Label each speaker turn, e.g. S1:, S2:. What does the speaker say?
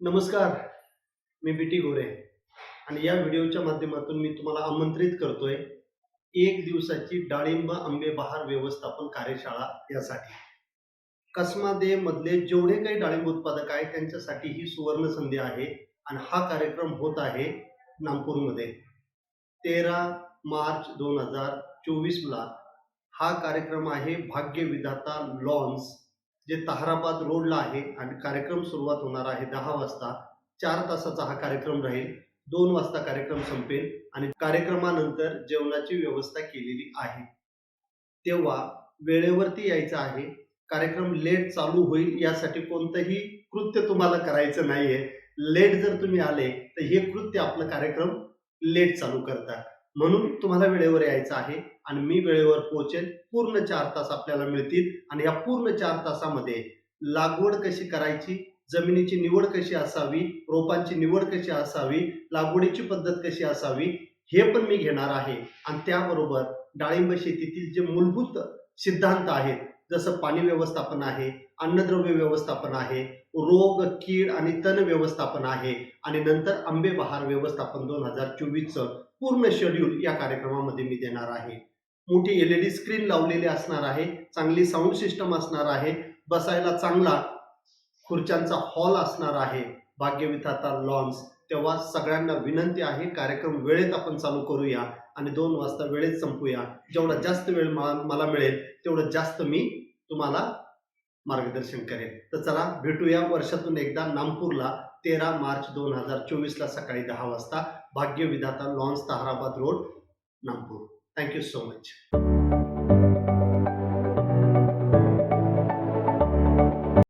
S1: नमस्कार मी बी टी गोरे आणि या व्हिडिओच्या माध्यमातून मी तुम्हाला आमंत्रित करतोय एक दिवसाची डाळिंब आंबे बहार व्यवस्थापन कार्यशाळा यासाठी. कसमादे मधले जेवढे काही डाळिंब उत्पादक आहेत त्यांच्यासाठी ही सुवर्ण संधी आहे आणि हा कार्यक्रम होत आहे नागपूरमध्ये. तेरा मार्च दोन हजार चोवीसला हा कार्यक्रम आहे भाग्य विधाता लॉन्स जे ताहराबाद रोडला आहे आणि कार्यक्रम सुरुवात होणार आहे दहा वाजता चार तासाचा हा कार्यक्रम राहील दोन वाजता कार्यक्रम संपेल आणि कार्यक्रमानंतर जेवणाची व्यवस्था केलेली आहे. तेव्हा वेळेवरती यायचं आहे कार्यक्रम लेट चालू होईल यासाठी कोणतंही कृत्य तुम्हाला करायचं नाहीये. लेट जर तुम्ही आले तर हे कृत्य आपलं कार्यक्रम लेट चालू करतात. म्हणून तुम्हाला वेळेवर यायचं आहे आणि मी वेळेवर पोहोचेल. पूर्ण चार तास आपल्याला मिळतील आणि या पूर्ण चार तासामध्ये लागवड कशी करायची जमिनीची निवड कशी असावी रोपांची निवड कशी असावी लागवडीची पद्धत कशी असावी हे पण मी घेणार आहे. आणि त्याबरोबर डाळिंब शेतीतील जे मूलभूत सिद्धांत आहेत जसं पाणी व्यवस्थापन आहे अन्नद्रव्य व्यवस्थापन आहे रोग कीड आणि तण व्यवस्थापन आहे आणि नंतर आंबे बहार व्यवस्थापन दोन हजार चोवीसचं पूर्ण शेड्यूल या कार्यक्रमामध्ये मी देणार आहे. मोठी एल ई डी स्क्रीन लावलेली असणार आहे चांगली साऊंड सिस्टम असणार आहे बसायला चांगला खुर्च्यांचा हॉल असणार आहे भाग्यविधाता लॉन्स तेव्हा सगळ्यांना विनंती आहे कार्यक्रम वेळेत आपण चालू करूया. आणि दोन वाजता वेळेत संपूया. जेवढा जास्त वेळ मला मिळेल तेवढं जास्त मी तुम्हाला मार्गदर्शन करेन. तर चला भेटूया वर्षातून एकदा नागपूरला तेरा मार्च दोन हजार चोवीसला सकाळी दहा वाजता Bhagya Vidhata lawns Taharabad road Nagpur thank you so much